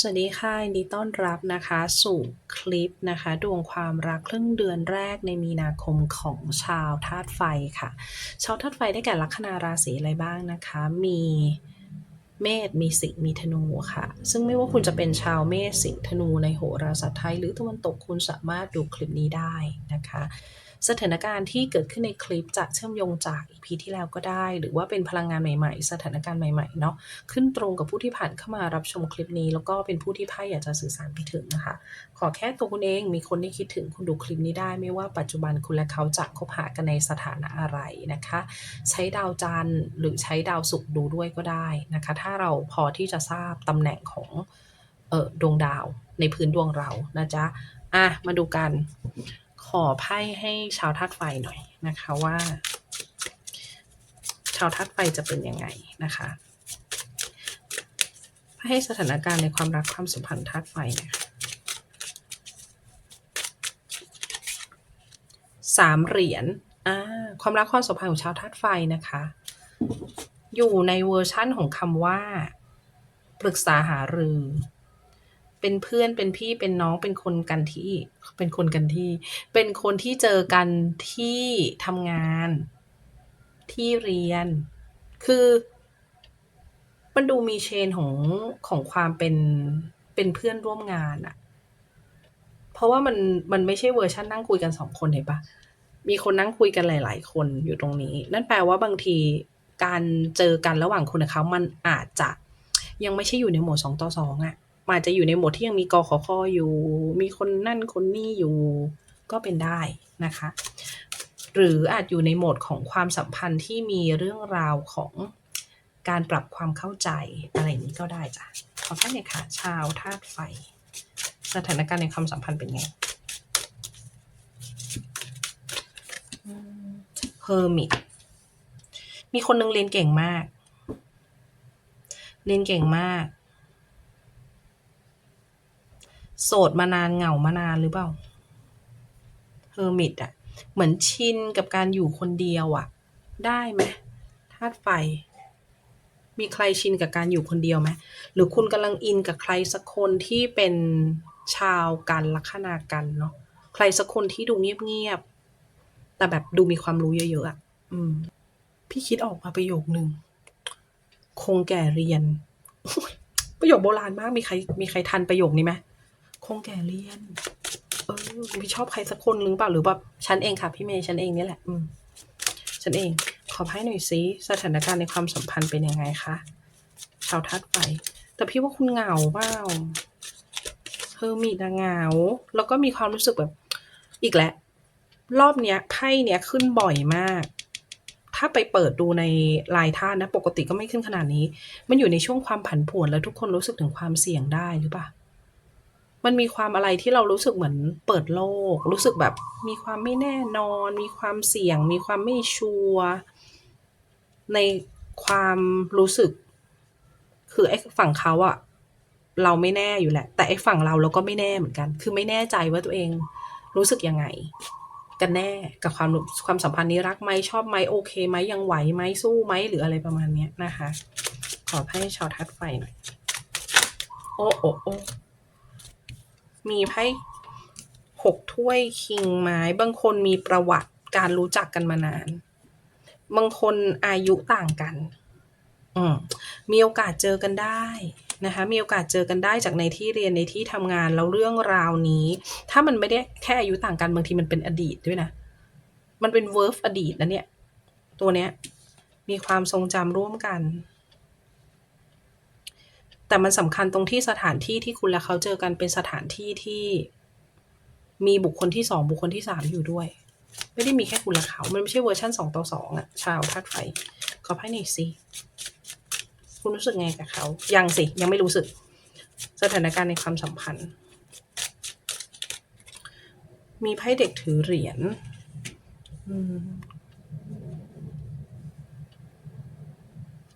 สวัสดีค่ะยินดีต้อนรับนะคะ สู่คลิปนะคะ ดวงความรักครึ่งเดือนแรกในมีนาคมของชาวธาตุไฟค่ะ ชาวธาตุไฟได้แก่ลัคนาราศีอะไรบ้างนะคะ มีเมษมีสิงห์มีธนูค่ะ ซึ่งไม่ว่าคุณจะเป็นชาวเมษสิงห์ธนูในโหราศาสตร์ไทย หรือตะวันตกคุณสามารถดูคลิปนี้ได้นะคะ สถานการณ์ที่เกิดขึ้นในคลิปจะเชื่อมโยงจากอีพีที่แล้วก็ได้ หรือว่าเป็นพลังงานใหม่ ๆ สถานการณ์ใหม่ๆเนาะขึ้นตรงกับผู้ที่ผ่านเข้ามารับชมคลิปนี้ แล้วก็เป็นผู้ที่ไพ่อยากจะสื่อสารไปถึงนะคะ ขอแค่ตัวคุณเองมีคนที่คิดถึงคุณดูคลิปนี้ได้ ไม่ว่าปัจจุบันคุณและเขาจะคบหากันในสถานะอะไรนะคะ ใช้ดาวจันทร์หรือใช้ดาวศุกร์ดูด้วยก็ได้นะคะ ถ้าเราพอที่จะทราบตำแหน่งของออดวงดาวในพื้นดวงเรานะจ๊ะอะมาดูกัน ขอไพ่ให้ชาวธาตุไฟหน่อยนะคะว่า ชาวธาตุไฟจะเป็นยังไงนะคะไพ่ให้สถานการณ์ในความรักความสัมพันธ์ธาตุไฟนะคะสามเหรียญอ่าความรักความสัมพันธ์ของชาวธาตุไฟนะคะ อยู่ในเวอร์ชั่นของคำว่า ปรึกษาหารือ เป็นเพื่อนเป็นพี่เป็นน้องเป็นคนกันที่ เป็นคนกันที่ เป็นคนที่เจอกันที่ทำงาน ที่เรียน คือ มันดูมีเชนของของความเป็นเป็นเพื่อนร่วมงานอะเพราะว่ามันมันไม่ใช่เวอร์ชันนั่งคุยกันสองคนเห็นปะมีคนนั่งคุยกันหลาย ๆ คนอยู่ตรงนี้ นั่นแปลว่าบางทีการเจอกันระหว่างคุณกับเขามันอาจจะยังไม่ใช่อยู่ในโหมดสองต่อสองอะ มันอาจจะอยู่ในโหมดที่ยังมีกอขอคออยู่ มีคนนั่นคนนี่อยู่ ก็เป็นได้นะคะ หรืออาจอยู่ในโหมดของความสัมพันธ์ที่มีเรื่องราวของการปรับความเข้าใจอะไรนี้ก็ได้จ้ะ ขอแค่เนี่ยค่ะ ชาวธาตุไฟ สถานการณ์ในความสัมพันธ์เป็นไงเฮอร์มิตมีคนหนึงเรียนเก่งมาก เรียนเก่งมาก โสดมานานเหงามานานหรือเปล่าเฮอร์มิตอะเหมือนชินกับการอยู่คนเดียวอะได้ไหมธาตุไฟ มีใครชินกับการอยู่คนเดียวไหมหรือคุณกำลังอินกับใครสักคนที่เป็นชาวกันลัคนากันเนาะใครสักคนที่ดูเงียบๆแต่แบบดูมีความรู้เยอะๆอะอืม พี่คิดออกมาประโยคหนึ่งคงแก่เรียน ประโยคโบราณมากมีใคร มีใครทันประโยคนี้ไหม คงแก่เรียน เออพี่ชอบใครสักคนหรือเปล่าหรือแบบฉันเองค่ะ พี่เมย์ฉันเองนี่แหละ อืมฉันเอง ขอให้หน่อยซิสถานการณ์ในความสัมพันธ์เป็นยังไงคะชาวธาตุไฟแต่พี่ว่าคุณเหงาเปล่าเฮอมิตอะเหงา แล้วก็มีความรู้สึกแบบ อีกแล้วรอบเนี้ยไพ่เนี้ยขึ้นบ่อยมาก ถ้าไปเปิดดูในลายธาตุนะ ปกติก็ไม่ขึ้นขนาดนี้ มันอยู่ในช่วงความผันผวนแล้วทุกคนรู้สึกถึงความเสี่ยงได้หรือเปล่า มันมีความอะไรที่เรารู้สึกเหมือนเปิดโลก รู้สึกแบบมีความไม่แน่นอน มีความเสี่ยง มีความไม่ชัวร์ในความรู้สึก คือไอ้ฝั่งเขาอะเราไม่แน่อยู่แหละ แต่ไอ้ฝั่งเราเราก็ไม่แน่เหมือนกัน คือไม่แน่ใจว่าตัวเองรู้สึกยังไง กันแน่กับความความสัมพันธ์นี้รักไหมชอบไหมโอเคไหมยังไหวไหมสู้ไหมหรืออะไรประมาณเนี้ยนะคะ ขอให้ชาวทัดไฟหน่อย โอ้โอ้โอ้ มีไพ่หกถ้วยคิงไม้ บางคนมีประวัติการรู้จักกันมานาน บางคนอายุต่างกัน อืมมีโอกาสเจอกันได้นะคะ มีโอกาสเจอกันได้จากในที่เรียนในที่ทำงานแล้วเรื่องราวนี้ ถ้ามันไม่ได้แค่อายุต่างกันบางทีมันเป็นอดีตด้วยนะ มันเป็นเวิร์ฟอดีตนะเนี่ย ตัวเนี้ย มีความทรงจำร่วมกัน แต่มันสำคัญตรงที่สถานที่ที่คุณและเขาเจอกันเป็นสถานที่ที่ มีบุคคลที่สองบุคคลที่สามอยู่ด้วย ไม่ได้มีแค่คุณและเขา มันไม่ใช่เวอร์ชันสองต่อสองอะชาวธาตุไฟขอไพ่หน่อยสิคุณรู้สึกไงกับเขา ยังสิ ยังไม่รู้สึก สถานการณ์ในความสัมพันธ์ มีไพ่เด็กถือเหรียญ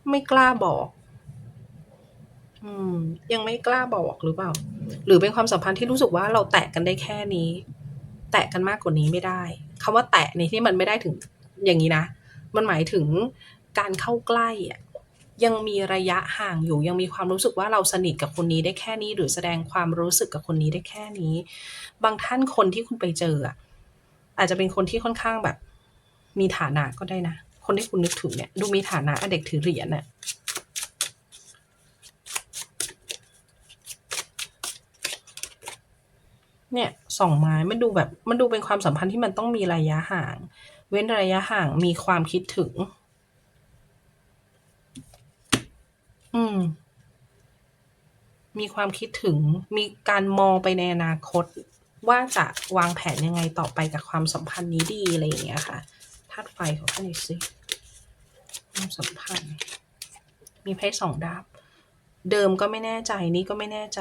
ไม่กล้าบอก อืม ยังไม่กล้าบอกหรือเปล่า หรือเป็นความสัมพันธ์ที่รู้สึกว่าเราแตะกันได้แค่นี้ แตะกันมากกว่านี้ไม่ได้คำว่าแตะในที่มันไม่ได้ถึงอย่างนี้นะ มันหมายถึงการเข้าใกล้อะยังมีระยะห่างอยู่ยังมีความรู้สึกว่าเราสนิทกับคนนี้ได้แค่นี้ หรือแสดงความรู้สึกกับคนนี้ได้แค่นี้ บางท่านคนที่คุณไปเจออะอาจจะเป็นคนที่ค่อนข้างแบบ มีฐานะก็ได้นะ คนที่คุณนึกถึงเนี่ย ดูมีฐานะอะเด็กถือเหรียญน่ะ เนี่ยสองไม้มันดูแบบมันดูเป็นความสัมพันธ์ที่มันต้องมีระยะห่าง เว้นระยะห่างมีความคิดถึง อืม มีความคิดถึง มีการมองไปในอนาคต ว่าจะวางแผนยังไงต่อไปกับความสัมพันธ์นี้ดีอะไรอย่างเงี้ยค่ะธาตุไฟของท่านน่อสิความสัมพันธ์ มีไพ่สองดาบ เดิมก็ไม่แน่ใจนี่ก็ไม่แน่ใจ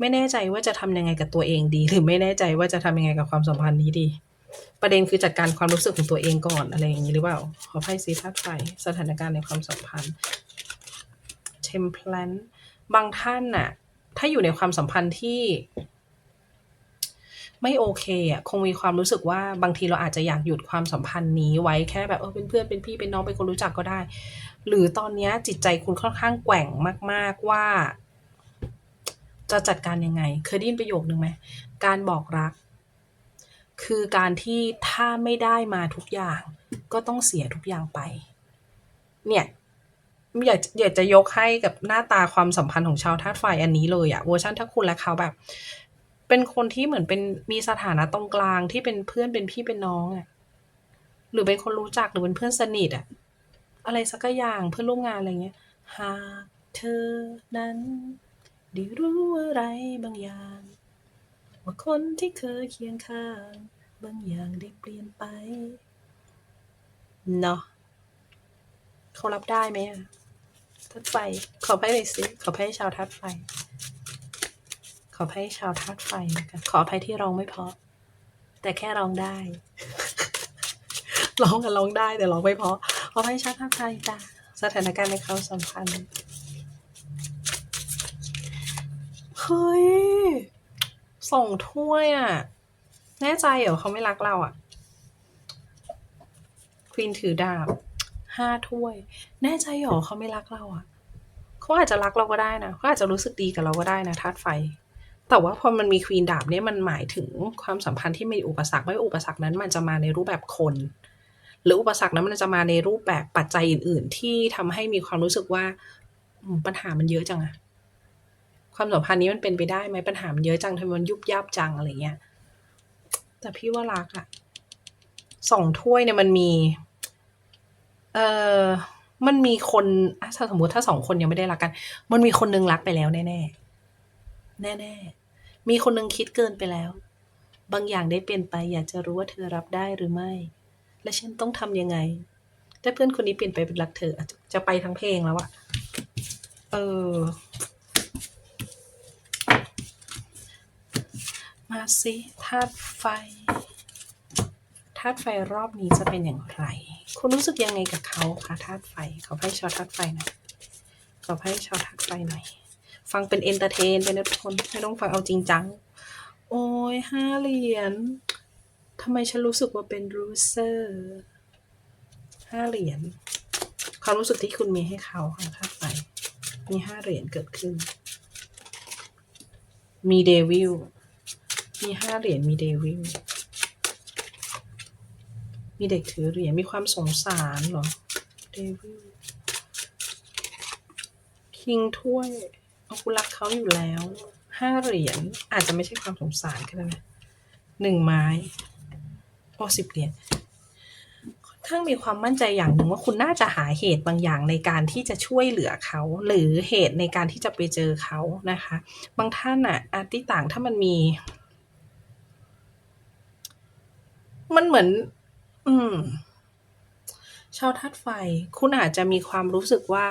ไม่แน่ใจว่าจะทำยังไงกับตัวเองดี หรือไม่แน่ใจว่าจะทำยังไงกับความสัมพันธ์นี้ดี ประเด็นคือจัดการความรู้สึกของตัวเองก่อนอะไรอย่างนี้หรือเปล่า ขอไพ่ซีธาตุไฟสถานการณ์ในความสัมพันธ์ template บางท่านน่ะ ถ้าอยู่ในความสัมพันธ์ที่ไม่โอเคอะคงมีความรู้สึกว่าบางทีเราอาจจะอยากหยุดความสัมพันธ์นี้ไว้แค่แบบเออเป็นเพื่อนเป็นพี่เป็นน้องเป็นคนรู้จักก็ได้ หรือตอนนี้จิตใจคุณค่อนข้างแกว่งมาก ๆว่า จะจัดการยังไง เคยได้ยินประโยคนึงไหม การบอกรัก คือการที่ถ้าไม่ได้มาทุกอย่าง ก็ต้องเสียทุกอย่างไป เนี่ยอยากอยากจะยกให้กับหน้าตาความสัมพันธ์ของชาวธาตุไฟอันนี้เลยอะเวอร์ชันถ้าคุณและเขาแบบ เป็นคนที่เหมือนเป็นมีสถานะตรงกลางที่เป็นเพื่อนเป็นพี่เป็นน้องอะหรือเป็นคนรู้จักหรือเป็นเพื่อนสนิทอะอะไรสักอย่างเพื่อนร่วมงานอะไรเงี้ยหากเธอนั้น ได้รู้อะไรบางอย่าง ว่าคนที่เคยเคียงข้าง บางอย่างได้เปลี่ยนไป เนาะเขารับได้ไหมอะธาตุไฟ ขอไพ่หน่อยสิขอไพ่ชาวธาตุไฟ ขอไพ่ชาวธาตุไฟนะคะขออภัยที่ร้องไม่เพราะ แต่แค่ร้องได้ ร้องกันร้องได้แต่ร้องไม่เพราะขอไพ่ชาวธาตุไฟจ้ะสถานการณ์ในควาสัมพันธ์ เฮ้ย ส่งถ้วยอะ แน่ใจเหรอเขาไม่รักเราอะ ควีนถือดาบห้าถ้วย แน่ใจเหรอเขาไม่รักเราอะเขาอาจจะรักเราก็ได้นะเขาอาจจะรู้สึกดีกับเราก็ได้นะธาตุไฟ แต่ว่าพอมันมีควีนดาบเนี่ยมันหมายถึงความสัมพันธ์ที่มีอุปสรรคไม่อุปสรรคนั้น มันจะมาในรูปแบบคน หรืออุปสรรคนั้นมันจะมาในรูปแบบปัจจัยอื่น ๆ ที่ทำให้มีความรู้สึกว่าปัญหามันเยอะจังอะ ความสัมพันธ์นี้มันเป็นไปได้ไหมปัญหามันเยอะจังทำไมมันยุบยับจังอะไรเงี้ยแต่พี่ว่ารักอะสองถ้วยเนี่ยมันมี เออมันมีคนอะถ้าสมมติถ้าสองคนยังไม่ได้รักกัน มันมีคนนึงรักไปแล้วแน่แน่แน่แน่มีคนนึงคิดเกินไปแล้ว บางอย่างได้เปลี่ยนไป อยากจะรู้ว่าเธอรับได้หรือไม่ และฉันต้องทำยังไงถ้าเพื่อนคนนี้เปลี่ยนไปเป็นรักเธอจะไปทั้งเพลงแล้วอะเออ มาสิธาตุไฟธาตุไฟรอบนี้จะเป็นอย่างไร คุณรู้สึกยังไงกับเขาคะธาตุไฟขอให้ชาวธาตุไฟหน่อยขอให้ชาวธาตุไฟหน่อย ฟังเป็นเอนเตอร์เทนเป็นนะทุกคนไม่ต้องฟังเอาจริงจัง โอ้ยห้าเหรียญทำไมฉันรู้สึกว่าเป็นรูเซอร์ห้าเหรียญความรู้สึกที่คุณมีให้เขาค่ะธาตุไฟมีห้าเหรียญเกิดขึ้น มีเดวิล มีห้าเหรียญมีเดวิลมีเด็กถือเหรียญมีความสงสารเหรอเดวิลคิงถ้วยเอาคุณรักเขาอยู่แล้วห้าเหรียญอาจจะไม่ใช่ความสงสารก็ได้นะหนึ่งไม้โอ้สิบเหรียญค่อนข้างมีความมั่นใจอย่างหนึ่งว่าคุณน่าจะหาเหตุบางอย่างในการที่จะช่วยเหลือเขา หรือเหตุในการที่จะไปเจอเขานะคะ บางท่านอะอาร์ติต่างถ้ามันมี มันเหมือน อืม ชาวธาตุไฟ คุณอาจจะมีความรู้สึกว่า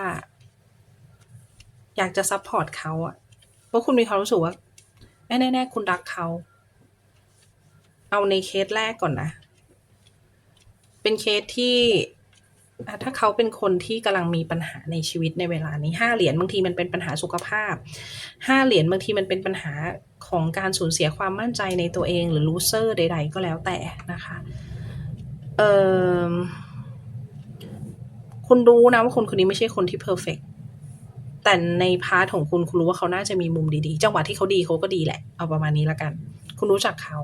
อยากจะซัพพอร์ตเขาอะเพราะคุณมีความรู้สึกว่าแน่แน่ๆคุณรักเขา เอาในเคสแรกก่อนนะ เป็นเคสที่ ถ้าเขาเป็นคนที่กำลังมีปัญหาในชีวิตในเวลานี้ห้าเหรียญบางทีมันเป็นปัญหาสุขภาพห้าเหรียญบางทีมันเป็นปัญหาของการสูญเสียความมั่นใจในตัวเองหรือลูเซอร์ใด ๆ ก็แล้วแต่นะคะเออคคุณรู้นะว่าคนคนนี้ไม่ใช่คนที่เพอร์เฟกแต่ในพาร์ทของคุณคุณรู้ว่าเขาน่าจะมีมุมดีๆ จังหวะที่เขาดีเขาก็ดีแหละ เอาประมาณนี้ละกัน คุณรู้จักเขา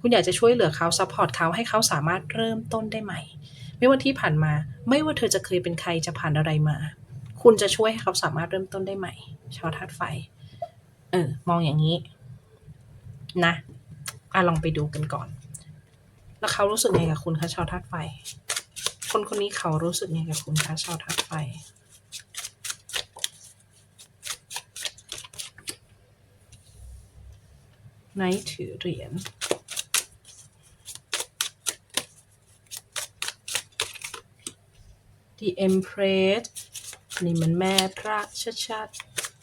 คุณอยากจะช่วยเหลือเขาซัพพอร์ตเขาให้เขาสามารถเริ่มต้นได้ใหม่ ไม่ว่าที่ผ่านมา ไม่ว่าเธอจะเคยเป็นใครจะผ่านอะไรมา คุณจะช่วยให้เขาสามารถเริ่มต้นได้ใหม่ ชาวธาตุไฟ เออ มองอย่างนี้ นะอะลองไปดูกันก่อน แล้วเขารู้สึกไงกับคุณคะชาวธาตุไฟ คนคนนี้เขารู้สึกไงกับคุณคะชาวธาตุไฟไนท์ถือเหรียญ The Empress นี่มันแม่พระชัด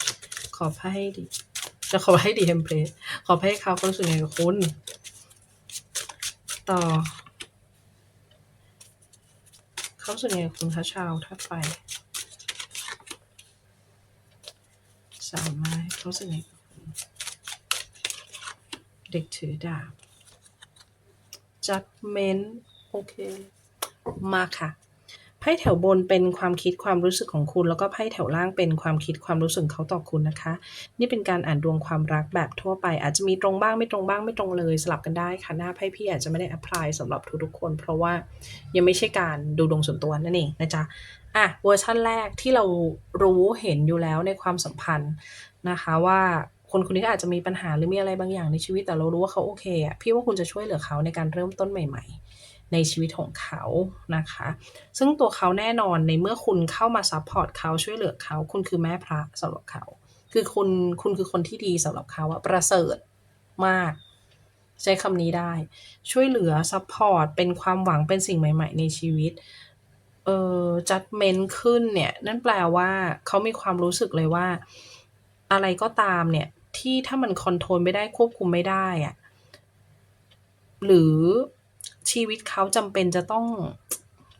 ๆ ขอพระให้ดิ จะขอให้ The Empress ขอให้เขาเขารู้สึกไงกับคุณ ต่อ เขารู้สึกไงกับคุณคะชาวธาไฟสามไม้เขารู้สึกไงกับคุณ เด็กถือดาบ judgment โอเค มาค่ะ พ่แถวบนเป็นความคิดความรู้สึกของคุณ แล้วก็ไพ่แถวล่างเป็นความคิดความรู้สึกเขาต่อคุณนะคะ นี่เป็นการอ่านดวงความรักแบบทั่วไป อาจจะมีตรงบ้างไม่ตรงบ้างไม่ตรงเลย สลับกันได้ค่ะหน้าไพ่พี่อาจจะไม่ได้ apply สำหรับทุกๆคน เพราะว่ายังไม่ใช่การดูดวงส่วนตัวนั่นเองนะจ๊ะอะเวอร์ชันแรกที่เรารู้เห็นอยู่แล้วในความสัมพันธ์นะคะว่าคนคนนี้ก็อาจจะมีปัญหาหรือมีอะไรบางอย่างในชีวิตแต่เรารู้ว่าเขาโอเคอะพี่ว่าคุณจะช่วยเหลือเขาในการเริ่มต้นใหม่ ๆ ในชีวิตของเขานะคะ ซึ่งตัวเขาแน่นอนในเมื่อคุณเข้ามาซัพพอร์ตเขาช่วยเหลือเขา คุณคือแม่พระสำหรับเขา คือคุณคุณคือคนที่ดีสำหรับเขาอะประเสริฐมาก ใช้คำนี้ได้ ช่วยเหลือซัพพอร์ตเป็นความหวังเป็นสิ่งใหม่ ๆ ในชีวิตเออจัดเมนขึ้นเนี่ย นั่นแปลว่าเขามีความรู้สึกเลยว่า อะไรก็ตามเนี่ย ที่ถ้ามันคอนโทรลไม่ได้ควบคุมไม่ได้อะหรือ ชีวิตเขาจำเป็นจะต้อง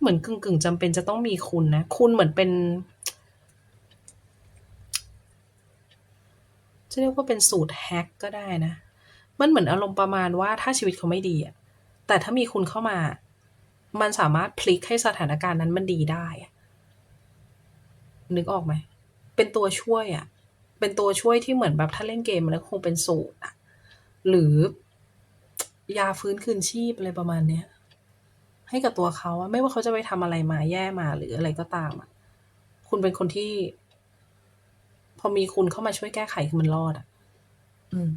เหมือนกึ่งกึ่งจำเป็นจะต้องมีคุณนะ คุณเหมือนเป็น จะเรียกว่าเป็นสูตรแฮกก็ได้นะ มันเหมือนอารมณ์ประมาณว่าถ้าชีวิตเขาไม่ดีอะแต่ถ้ามีคุณเข้ามา มันสามารถพลิกให้สถานการณ์นั้นมันดีได้นึกออกไหม เป็นตัวช่วยอะเป็นตัวช่วยที่เหมือนแบบถ้าเล่นเกมมันก็คงเป็นสูตรอะหรือ ยาฟื้นคืนชีพ อะไรประมาณเนี้ย ให้กับตัวเขาอะไม่ว่าเขาจะไปทำอะไรมาแย่มาหรืออะไรก็ตามอะคุณเป็นคนที่ พอมีคุณเข้ามาช่วยแก้ไขคือมันรอดอะอืม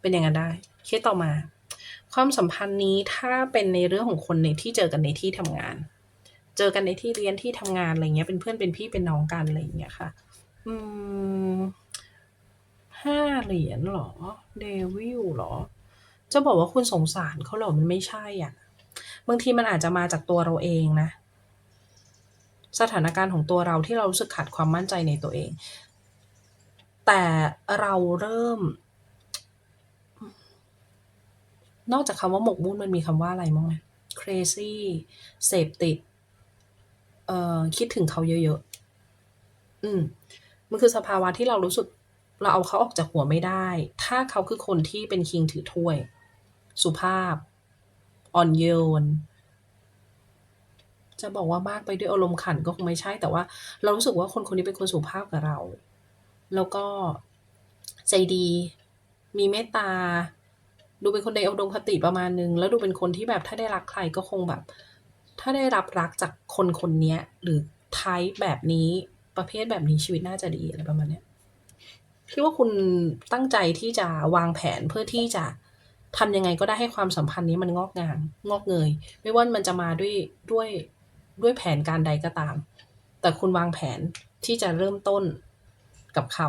เป็นอย่างนั้นได้ เคสต่อมา ความสัมพันธ์นี้ถ้าเป็นในเรื่องของคนในที่เจอกันในที่ทำงาน เจอกันในที่เรียนที่ทำงานอะไรเงี้ย เป็นเพื่อนเป็นพี่เป็นน้องกันอะไรอย่างเงี้ยค่ะ อืม ห้าเหรียญเหรอ เดวิลเหรอ จะบอกว่าคุณสงสารเขาเหรอมันไม่ใช่อะ บางทีมันอาจจะมาจากตัวเราเองนะ สถานการณ์ของตัวเราที่เรารู้สึกขาดความมั่นใจในตัวเอง แต่เราเริ่ม นอกจากคำว่าหมกมุ่นมันมีคำว่าอะไรมั้งไหม crazy เสพติด เอ่อ คิดถึงเขาเยอะๆ อืม มันคือสภาวะที่เรารู้สึกเราเอาเขาออกจากหัวไม่ได้ ถ้าเขาคือคนที่เป็นคิงถือถ้วย สุภาพ อ่อนโยน จะบอกว่ามากไปด้วยอารมณ์ขันก็คงไม่ใช่ แต่ว่าเรารู้สึกว่าคนคนนี้เป็นคนสุภาพกับเรา แล้วก็ใจดี มีเมตตา ดูเป็นคนในอุดมคติประมาณนึง แล้วดูเป็นคนที่แบบถ้าได้รักใครก็คงแบบ ถ้าได้รับรักจากคนคนนี้หรือไทป์แบบนี้ประเภทแบบนี้ชีวิตน่าจะดีอะไรประมาณนี้ยพี่ว่าคุณตั้งใจที่จะวางแผนเพื่อที่จะ ทำยังไงก็ได้ให้ความสัมพันธ์นี้มันงอกงามงอกเงย ไม่ว่ามันจะมาด้วยด้วยด้วยแผนการใดก็ตาม แต่คุณวางแผนที่จะเริ่มต้นกับเขา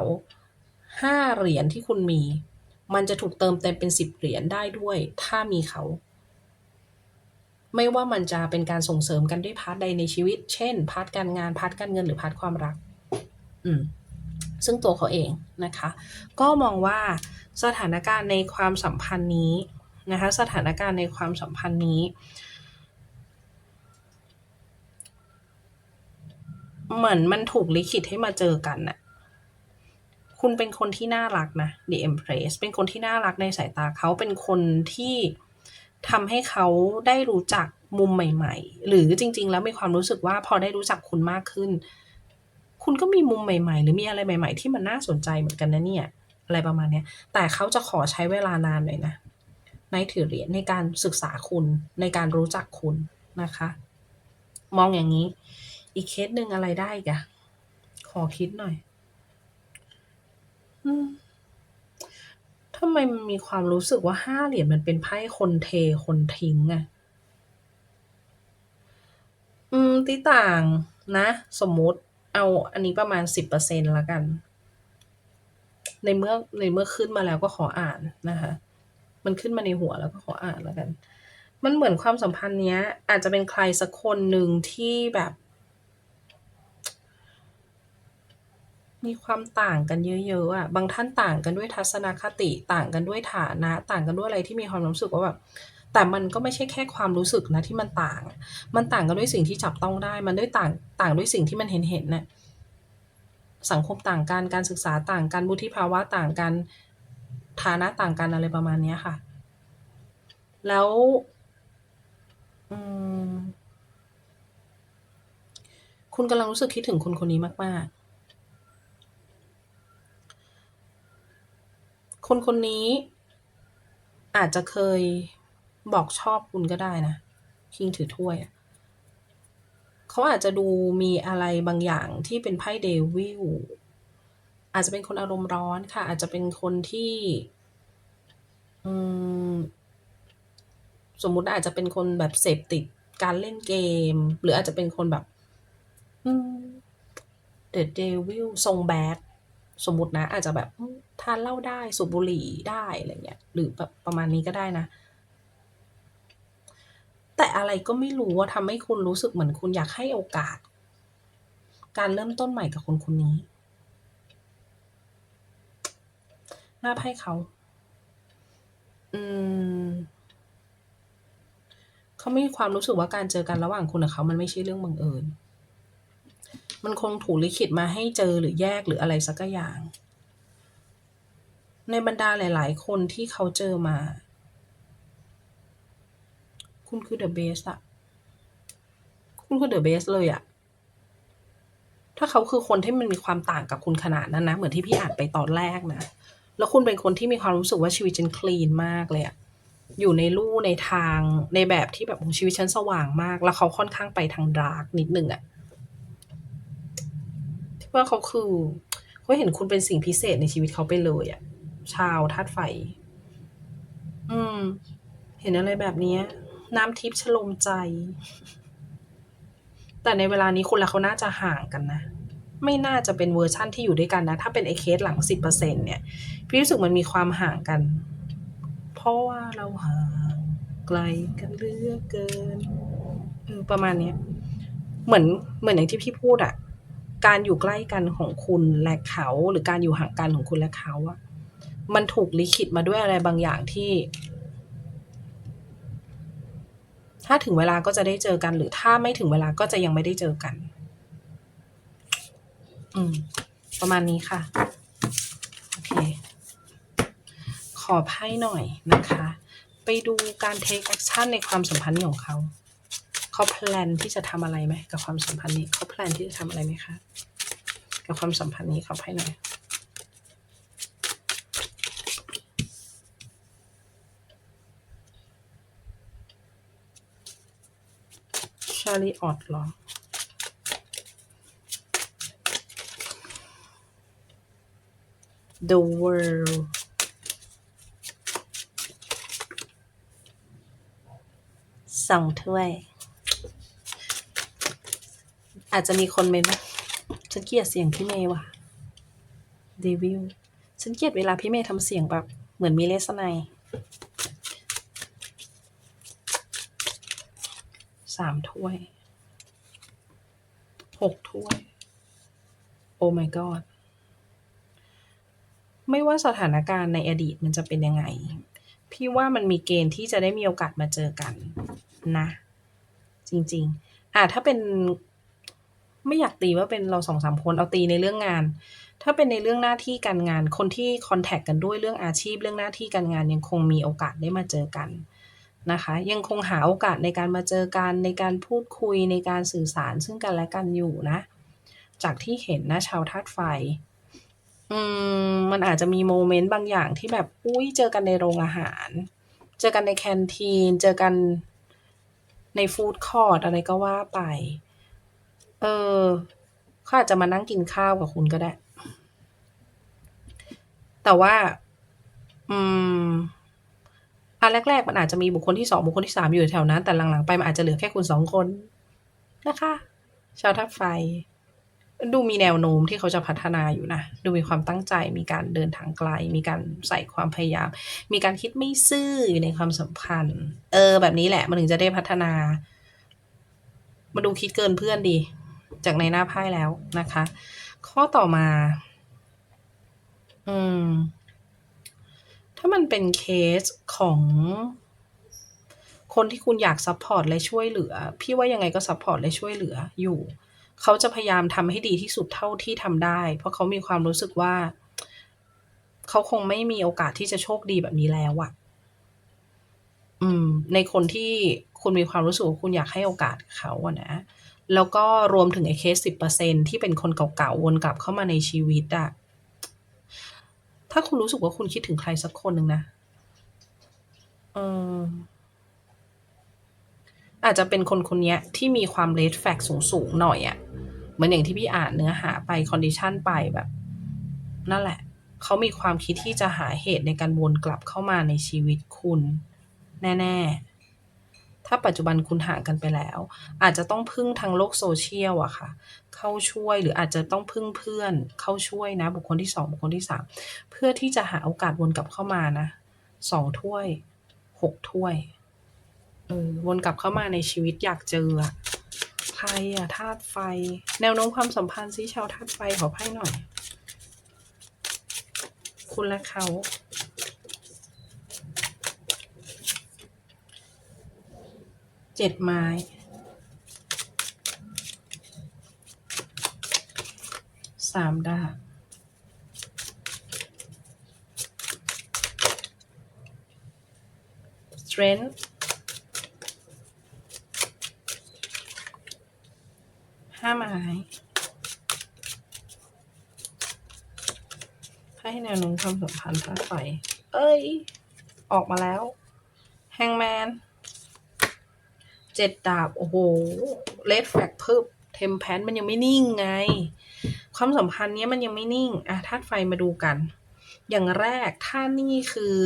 ห้าเหรียญที่คุณมี มันจะถูกเติมเต็มเป็นสิบเหรียญได้ด้วย ถ้ามีเขา ไม่ว่ามันจะเป็นการส่งเสริมกันด้วยพาร์ทใดในชีวิต เช่น พาร์ทการงาน พาร์ทการเงินหรือพาร์ทความรัก อืม ซึ่งตัวเขาเองนะคะ ก็มองว่าสถานการณ์ในความสัมพันธ์นี้นะคะสถานการณ์ในความสัมพันธ์นี้ เหมือนมันถูกลิขิตให้มาเจอกันน่ะคุณเป็นคนที่น่ารักนะ The Empress เป็นคนที่น่ารักในสายตาเขาเป็นคนที่ทำให้เขาได้รู้จักมุมใหม่ ๆ หรือจริง ๆ แล้วมีความรู้สึกว่าพอได้รู้จักคุณมากขึ้น คุณก็มีมุมใหม่ๆ หรือมีอะไรใหม่ ๆ ที่มันน่าสนใจเหมือนกันนะเนี่ย อะไรประมาณเนี้ย แต่เขาจะขอใช้เวลานานหน่อยนะในถือเหรียญในการศึกษาคุณในการรู้จักคุณนะคะ มองอย่างนี้ อีกเคสหนึ่งอะไรได้กะขอคิดหน่อยอืมทำไมมันมีความรู้สึกว่าห้าเหรียญมันเป็นไพ่คนเทคนทิ้งอะอืมที่ต่างนะ สมมติ เอาอันนี้ประมาณสิบเปอร์เซ็นต์ละกัน ในเมื่อในเมื่อขึ้นมาแล้วก็ขออ่านนะคะ มันขึ้นมาในหัวแล้วก็ขออ่านล้วกัน มันเหมือนความสัมพันธ์เนี้ย อาจจะเป็นใครสักคนหนึ่งที่แบบ มีความต่างกันเยอะๆอะ บางท่านต่างกันด้วยทัศนคติ ต่างกันด้วยฐานะ ต่างกันด้วยอะไรที่มีความรู้สึกว่าแบบ แต่มันก็ไม่ใช่แค่ความรู้สึกนะที่มันต่าง มันต่างกันด้วยสิ่งที่จับต้องได้ มันด้วยต่างต่างด้วยสิ่งที่มันเห็นเห็นน่ะสังคมต่างกัน การศึกษาต่างกันวุฒิภาวะต่างกัน ฐานะต่างกันอะไรประมาณเนี้ยค่ะ แล้วอคุณกำลังรู้สึกคิดถึงคนคนนี้มาก ๆ คนคนนี้อาจจะเคย บอกชอบคุณก็ได้นะ คิงถือถ้วยเขาอาจจะดูมีอะไรบางอย่างที่เป็นไพ่เดวิลอาจจะเป็นคนอารมณ์ร้อนค่ะ อาจจะเป็นคนที่สมมุติอาจจะเป็นคนแบบเสพติดการเล่นเกม หรืออาจจะเป็นคนแบบอืม The Devil ทรงแบดสมมตินะ อาจจะแบบทานเหล้าได้สูบบุหรี่ได้อะไรเงี้ยหรือแบบประมาณนี้ก็ได้นะ แต่อะไรก็ไม่รู้อะทำให้คุณรู้สึกเหมือนคุณอยากให้โอกาส การเริ่มต้นใหม่กับคนคนนี้หน้าไพ่เขาอืมเขาไมีความรู้สึกว่าการเจอกันระหว่างคุณกับเขา มันไม่ใช่เรื่องบังเอิญ มันคงถูกลิขิตมาให้เจอหรือแยกหรืออะไรสักอย่าง ในบรรดาหลาย ๆ คนที่เขาเจอมา คุณคือ the best อะคุณคือ the best เลยอะถ้าเขาคือคนที่มันมีความต่างกับคุณขนาดนั้นนะ เหมือนที่พี่อ่านไปตอนแรกนะ แล้วคุณเป็นคนที่มีความรู้สึกว่าชีวิตฉันคลีนมากเลยอะอยู่ในลู่ในทางในแบบที่แบบโอ้โฮชีวิตฉันสว่างมาก แล้วเขาค่อนข้างไปทางดาร์กนิดหนึ่งอะที่ว่าเขาคือเขาเห็นคุณเป็นสิ่งพิเศษในชีวิตเขาไปเลยอะชาวธาตุไฟ อืม เห็นอะไรแบบนี้ น้ำทิพย์ชโลมใจ แต่ในเวลานี้คุณและเขาน่าจะห่างกันนะ ไม่น่าจะเป็นเวอร์ชันที่อยู่ด้วยกันนะ ถ้าเป็นไอเคสหลัง10%เปอร์เซ็นเนี่ย พี่รู้สึกมันมีความห่างกัน เพราะว่าเราห่างไกลกันเหลือเกินเออประมาณเนี้ยเหมือนเหมือนอย่างที่พี่พูดอะการอยู่ใกล้กันของคุณและเขา หรือการอยู่ห่างกันของคุณและเขาอะมันถูกลิขิตมาด้วยอะไรบางอย่างที่ ถ้าถึงเวลาก็จะได้เจอกัน หรือถ้าไม่ถึงเวลาก็จะยังไม่ได้เจอกัน อืม ประมาณนี้ค่ะ โอเค ขอไพ่หน่อยนะคะ ไปดูการ take action ในความสัมพันธ์ของเขา เขาแพลนที่จะทำอะไรไหมกับความสัมพันธ์นี้ เขาแพลนที่จะทำอะไรไหมคะ กับความสัมพันธ์นี้ขอไพ่หน่อย Chariot เหรอ? The World 2ถ้วย อาจจะมีคนเมนต์ว่าฉันเกลียดเสียงพี่เมย์ว่ะ Devil ฉันเกลียดเวลาพี่เมย์ทำเสียงแบบ เหมือนมีเลสไน ย3ถ้วย6ถ้วย Oh my god ไม่ว่าสถานการณ์ในอดีตมันจะเป็นยังไง พี่ว่ามันมีเกณฑ์ที่จะได้มีโอกาสมาเจอกันนะ จริง ๆ อ่าถ้าเป็นไม่อยากตีว่าเป็นเรา2-3คนเอาตีในเรื่องงาน ถ้าเป็นในเรื่องหน้าที่การงาน คนที่คอนแท็กต์กันด้วยเรื่องอาชีพเรื่องหน้าที่การงานยังคงมีโอกาสได้มาเจอกัน นะคะ ยังคงหาโอกาสในการมาเจอกันในการพูดคุยในการสื่อสารซึ่งกันและกันอยู่นะ จากที่เห็นนะชาวธาตุไฟอืมมันอาจจะมีโมเมนต์บางอย่างที่แบบอุ้ยเจอกันในโรงอาหาร เจอกันในแคนทีน เจอกันในฟู้ดคอร์ทอะไรก็ว่าไป เออเขาอาจจะมานั่งกินข้าวกับคุณก็ได้ แต่ว่า อืม อันแรกๆมันอาจจะมีบุคคลที่สองบุคคลที่สามอยู่แถวนั้น แต่หลังๆไปมันอาจจะเหลือแค่คุณสองคนนะคะ ชาวธาตุไฟ ดูมีแนวโน้มที่เขาจะพัฒนาอยู่นะ ดูมีความตั้งใจ มีการเดินทางไกล มีการใส่ความพยายาม มีการคิดไม่ซื่ออยู่ในความสัมพันธ์ เออ แบบนี้แหละ มันถึงจะได้พัฒนา มาดูคิดเกินเพื่อนดี จากในหน้าไพ่แล้วนะคะ ข้อต่อมา อืม ถ้ามันเป็นเคสของคนที่คุณอยากซัพพอร์ตและช่วยเหลือ พี่ว่ายังไงก็ซัพพอร์ตและช่วยเหลืออยู่ เขาจะพยายามทำให้ดีที่สุดเท่าที่ทำได้ เพราะเขามีความรู้สึกว่า เขาคงไม่มีโอกาสที่จะโชคดีแบบนี้แล้วอะอืม ในคนที่คุณมีความรู้สึกว่าคุณอยากให้โอกาสเขาอะนะ แล้วก็รวมถึงไอ้เคส10%ที่เป็นคนเก่าๆวนกลับเข้ามาในชีวิตอะ ถ้าคุณรู้สึกว่าคุณคิดถึงใครสักคนหนึ่งนะ เอออาจจะเป็นคนคนเนี้ยที่มีความ red flag สูง ๆ หน่อยอะเหมือนอย่างที่พี่อ่านเนื้อหาไป condition ไปแบบ นั่นแหละ เขามีความคิดที่จะหาเหตุในการวนกลับเข้ามาในชีวิตคุณ แน่ ๆ ถ้าปัจจุบันคุณห่างกันไปแล้ว อาจจะต้องพึ่งทางโลก social อะค่ะ เข้าช่วยหรืออาจจะต้องพึ่งเพื่อนเข้าช่วยนะ บุคคลที่ 2 บุคคลที่ 3 เพื่อที่จะหาโอกาสวนกลับเข้ามานะ2ถ้วย6ถ้วยเออวนกลับเข้ามาในชีวิตอยากเจอใครอะธาตุไฟ แนวโน้มความสัมพันธ์สิชาวธาตุไฟขอไพ่หน่อย คุณและเขา เจ็ดไม้ สามดาบสเตรนท์ห้าไม้ให้แนวโน้มความสัมพันธ์ท้าไฟเอ้ย ออกมาแล้ว แฮงแมน Hangman 7ดาบ โอ้โฮ red flag เพิ่ม Temperance มันยังไม่นิ่งไง ความสัมพันธ์เนี้ยมันยังไม่นิ่งอะธาตุไฟมาดูกัน อย่างแรกถ้านี่คือ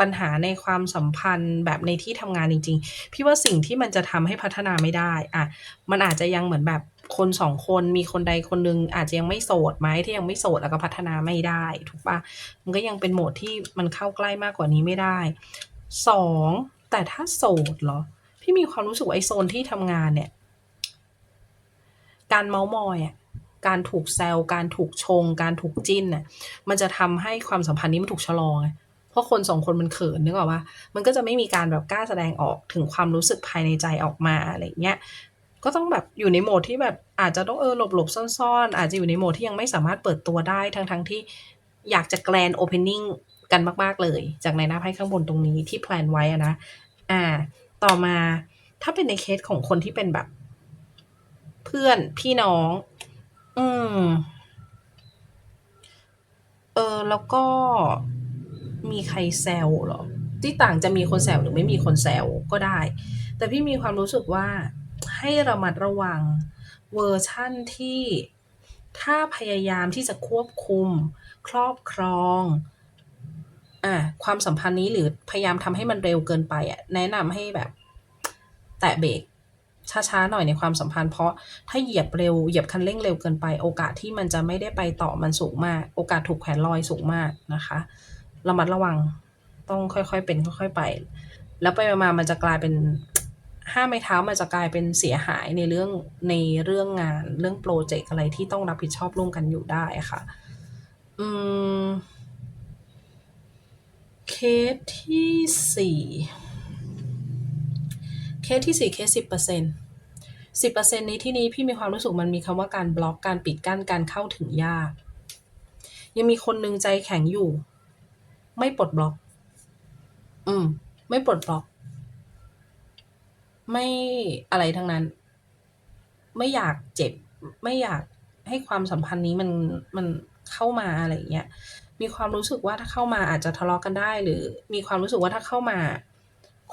ปัญหาในความสัมพันธ์แบบในที่ทำงานจริง ๆ พี่ว่าสิ่งที่มันจะทำให้พัฒนาไม่ได้อะมันอาจจะยังเหมือนแบบคน2คนมีคนใดคนหนึ่งอาจจะยังไม่โสดไหมถ้ายังไม่โสดแล้วก็พัฒนาไม่ได้ ถูกปล่ามันก็ยังเป็นโหมดที่มันเข้าใกล้มากกว่านี้ไม่ได้2แต่ถ้าโสดเหรอ พี่มีความรู้สึกไอ้โซนที่ทำงานเนี่ย การเม้าท์มอยอะการถูกแซวการถูกชง การถูกจิ้นน่ะ มันจะทำให้ความสัมพันธ์นี้มันถูกชะลอไงเพราะคน2คนมันเขินนึกออกเปล่ามันก็จะไม่มีการแบบกล้าแสดงออกถึงความรู้สึกภายในใจออกมาอะไรเงี้ยก็ต้องแบบอยู่ในโหมดที่แบบอาจจะต้องเออหลบๆซ่อนๆ อาจจะอยู่ในโหมดที่ยังไม่สามารถเปิดตัวได้ทั้งๆที่อยากจะ grand opening กันมาก ๆ เลย จากในหน้าไพ่ข้างบนตรงนี้ที่แพลนไว้อะนะ อ่า ต่อมา ถ้าเป็นในเคสของคนที่เป็นแบบ เพื่อนพี่น้อง อืม เออแล้วก็มีใครแซวเหรอ ที่ต่างจะมีคนแซวหรือไม่มีคนแซวก็ได้ แต่พี่มีความรู้สึกว่าให้ระมัดระวังเวอร์ชันที่ถ้าพยายามที่จะควบคุม ครอบครอง อาความสัมพันธ์นี้หรือพยายามทำให้มันเร็วเกินไปอะแนะนำให้แบบ แตะเบรกช้าๆหน่อยในความสัมพันธ์เพราะถ้าเหยียบเร็วเหยียบคันเร่งเร็วเกินไป โอกาสที่มันจะไม่ได้ไปต่อมันสูงมาก โอกาสถูกแขวนลอยสูงมากนะคะระมัดระวังต้องค่อยๆเป็นค่อยๆไป แล้วไปมามันจะกลายเป็น5ไม้เท้ามันจะกลายเป็นเสียหายในเรื่องในเรื่องงานเรื่องพรเจกต์อะไรที่ต้องรับผิดชอบร่วมกันอยู่ได้ค่ะ อืม เคสที่4เคสที่4เคส10% 10%ในต์สิบเปอร์เซ็นต์นี้ที่นี้พี่มีความรู้สึกมันมีคำว่าการบล็อกการปิดกั้นการเข้าถึงยาก ยังมีคนหนึ่งใจแข็งอยู่ ไม่ปลดบล็อก อืม ไม่ปลดบล็อก ไม่อะไรทั้งนั้น ไม่อยากเจ็บ ไม่อยากให้ความสัมพันธ์นี้มันมันเข้ามาอะไรอย่างเงี้ย มีความรู้สึกว่าถ้าเข้ามาอาจจะทะเลาะกันได้ หรือมีความรู้สึกว่าถ้าเข้ามา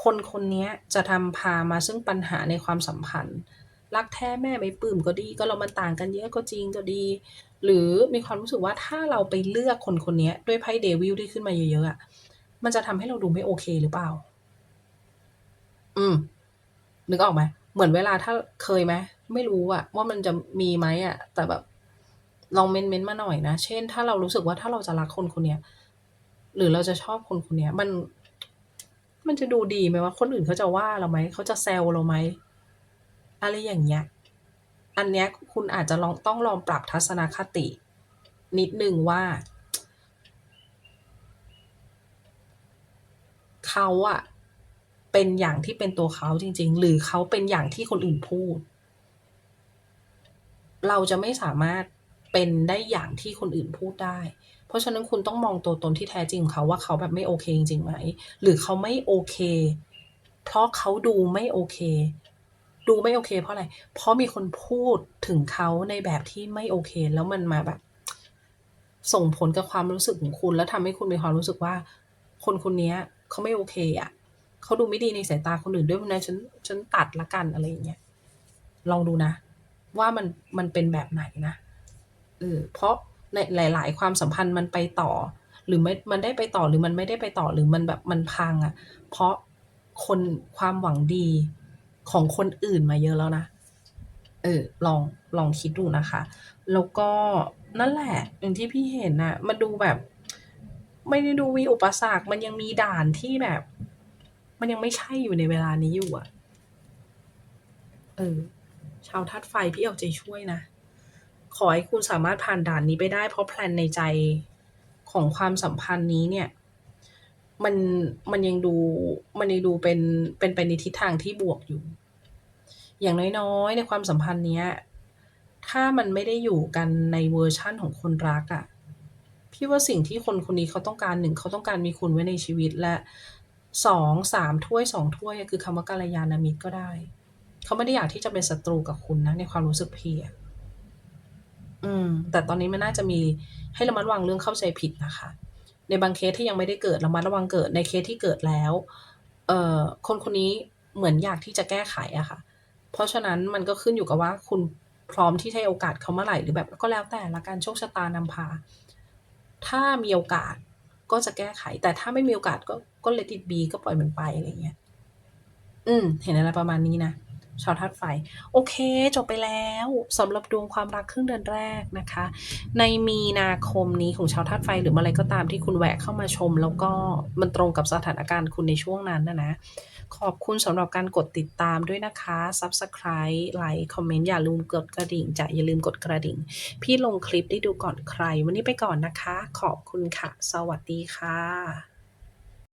คนคนนี้จะทำพามาซึ่งปัญหาในความสัมพันธ์ รักแท้แม่ไม่ปลื้มก็ดี ก็เรามันต่างกันเยอะก็จริงก็ดี หรือมีความรู้สึกว่าถ้าเราไปเลือกคนคนนี้ด้วยไพ่เดวิลที่ขึ้นมาเยอะๆอะมันจะทำให้เราดูไม่โอเคหรือเปล่า?อืมนึกออกไหม?เหมือนเวลาถ้าเคยไหม?ไม่รู้อะว่ามันจะมีไหมอะแต่แบบ ลองเม้นต์ๆมาหน่อยนะ เช่น ถ้าเรารู้สึกว่าถ้าเราจะรักคนคนเนี้ยหรือเราจะชอบคนคนเนี้ย มัน มันจะดูดีไหมวะคนอื่นเขาจะว่าเราไหมเขาจะแซวเราไหมอะไรอย่างเงี้ยอันเนี้ยคุณอาจจะลองต้องลองปรับทัศนคติ นิดหนึ่งว่า เขาอะเป็นอย่างที่เป็นตัวเขาจริง ๆ หรือเขาเป็นอย่างที่คนอื่นพูด เราจะไม่สามารถ เป็นได้อย่างที่คนอื่นพูดได้ เพราะฉะนั้นคุณต้องมองตัวตนที่แท้จริงของเขาว่าเขาแบบไม่โอเคจริงๆไหม หรือเขาไม่โอเค เพราะเขาดูไม่โอเค ดูไม่โอเค เพราะอะไร เพราะมีคนพูดถึงเขาในแบบที่ไม่โอเค แล้วมันมาแบบ ส่งผลกับความรู้สึกของคุณ แล้วทำให้คุณมีความรู้สึกว่า คนคนนี้เขาไม่โอเคอะเขาดูไม่ดีในสายตาคนอื่นด้วยเพราะนั้นฉันฉันตัดล้วกันอะไรอย่างเงี้ยลองดูนะ ว่ามันมันเป็นแบบไหนนะ เออเพราะในหลาย ๆ ความสัมพันธ์มันไปต่อ หรือไม่มันได้ไปต่อหรือมันไม่ได้ไปต่อหรือมันแบบมันพังอะเพราะคนความหวังดีของคนอื่นมาเยอะแล้วนะเออลองลองคิดดูนะคะ แล้วก็นั่นแหละอย่างที่พี่เห็นน่ะมันดูแบบ ไม่ได้ดูมีอุปสรรค มันยังมีด่านที่แบบ มันยังไม่ใช่อยู่ในเวลานี้อยู่อะเออ ชาวธาตุไฟพี่เอาใจช่วยนะ ขอให้คุณสามารถผ่านด่านนี้ไปได้ เพราะแพลนในใจของความสัมพันธ์นี้เนี่ย มันมันยังดูมันยังดูเป็นเป็นไปในทิศทางที่บวกอยู่ อย่างน้อยๆ ในความสัมพันธ์เนี้ย ถ้ามันไม่ได้อยู่กันในเวอร์ชันของคนรักอะพี่ว่าสิ่งที่คนคนนี้เขาต้องการ1เขาต้องการมีคุณไว้ในชีวิตและ2 3ถ้วย2ถ้วยคือคำว่ากัลยาณมิตรก็ได้ เขาไม่ได้อยากที่จะเป็นศัตรูกับคุณนะในความรู้สึกพี่อะ อืม แต่ตอนนี้มันน่าจะมีให้ระมัดระวังเรื่องเข้าใจผิดนะคะ ในบางเคสที่ยังไม่ได้เกิดระมัดระวังเกิดในเคสที่เกิดแล้ว เอ่อคนคนนี้เหมือนอยากที่จะแก้ไขอะค่ะ เพราะฉะนั้นมันก็ขึ้นอยู่กับว่าคุณพร้อมที่จะให้โอกาสเขาเมื่อไหร่หรือแบบก็แล้วแต่ล้วกันโชคชะตานำพา ถ้ามีโอกาสก็จะแก้ไข แต่ถ้าไม่มีโอกาสก็ก็ let it be ก็ปล่อยมันไปอะไรอย่างเงี้ย อืม เห็นอะไรประมาณนี้นะ ชาวธาตุไฟ โอเค จบไปแล้วสำหรับดวงความรักครึ่งเดือนแรกนะคะ ในมีนาคมนี้ของชาวธาตุไฟหรืออะไรก็ตามที่คุณแหวกเข้ามาชม แล้วก็มันตรงกับสถานการณ์คุณในช่วงนั้นนะนะ ขอบคุณสำหรับการกดติดตามด้วยนะคะ Subscribe ไลก์คอมเมนต์อย่าลืมกดกระดิ่งจะอย่าลืมกดกระดิ่ง พี่ลงคลิปได้ดูก่อนใคร วันนี้ไปก่อนนะคะ ขอบคุณค่ะ สวัสดีค่ะ